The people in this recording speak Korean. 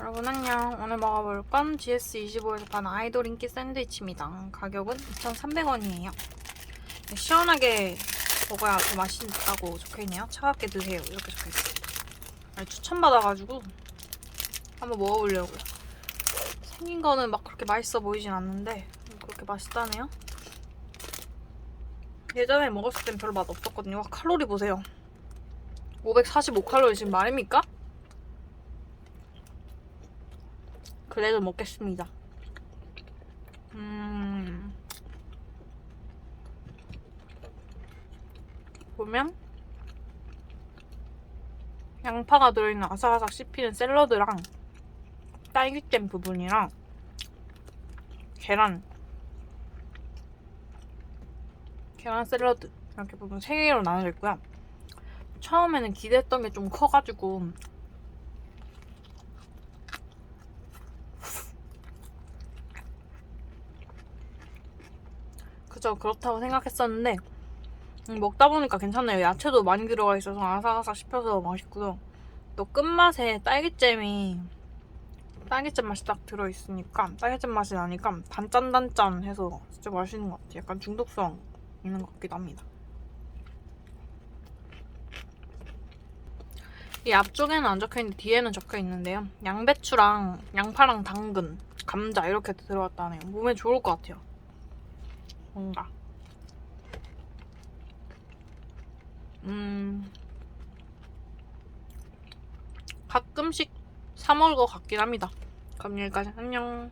여러분 안녕. 오늘 먹어볼 건 GS25에서 파는 아이돌 인기 샌드위치입니다. 가격은 2,300원이에요. 시원하게 먹어야 더 맛있다고 적혀있네요. 차갑게 드세요. 이렇게 적혀있어요. 추천받아가지고 한번 먹어보려고요. 생긴 거는 막 그렇게 맛있어 보이진 않는데 그렇게 맛있다네요. 예전에 먹었을 땐 별로 맛 없었거든요. 와, 칼로리 보세요. 545칼로리 지금 말입니까? 그래도 먹겠습니다. 음. 보면 양파가 들어있는 아삭아삭 씹히는 샐러드랑 딸기잼 부분이랑 계란 계란 샐러드 이렇게 부분 3개로 나눠져 있고요. 처음에는 기대했던 게 좀 커가지고 그저 그렇다고 생각했었는데 음, 먹다 보니까 괜찮네요. 야채도 많이 들어가 있어서 아삭아삭 씹혀서 맛있고요. 또 끝맛에 딸기잼이 딸기잼 맛이 딱 들어있으니까 딸기잼 맛이 나니까 단짠단짠해서 진짜 맛있는 것 같아요. 약간 중독성 있는 것 같기도 합니다. 이 앞쪽에는 안 적혀있는데 뒤에는 적혀있는데요. 양배추랑 양파랑 당근, 감자 이렇게 들어갔다네요. 몸에 좋을 것 같아요. 뭔가 음 가끔씩 사 먹을 것 같긴 합니다. 그럼 여기까지 안녕.